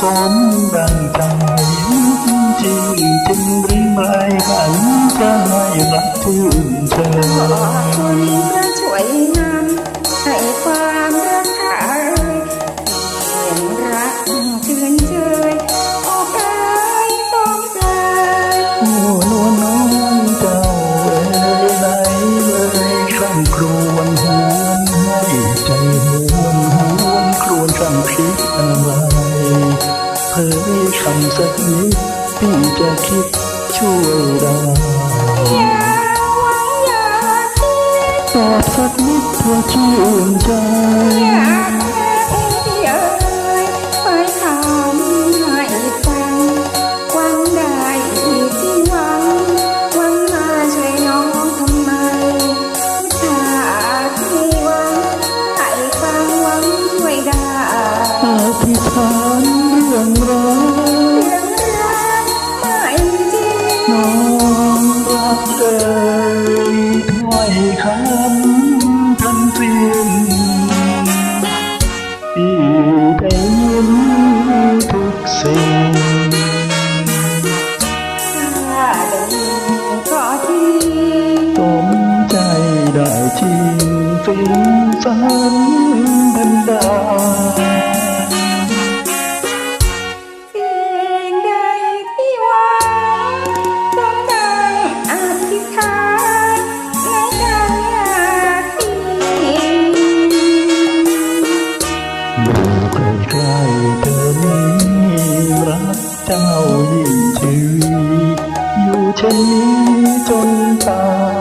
สมดังใจจริงจริงหรือไม่หันใจรักชื่นเธอคนณระช่วยนำให้ความรักหาเสียงรักชื่นเชยโอกาสสมใจโอ้นวลน้องเจ้าเอ๋ยไหนเลยครั้งครวญหวนให้ใจหวนหวนครวญครั้งคิด เผยคำสักนิดพี่จะคิดช่วยได้อย่าหวังอย่าคิดตอบสักนิดเพื่อชื่นใจอยากให้เอ่ย ริงน้องรักเอ่ยถ้อยคำทั้งสิ้นที่ เช่นนี้จนตาย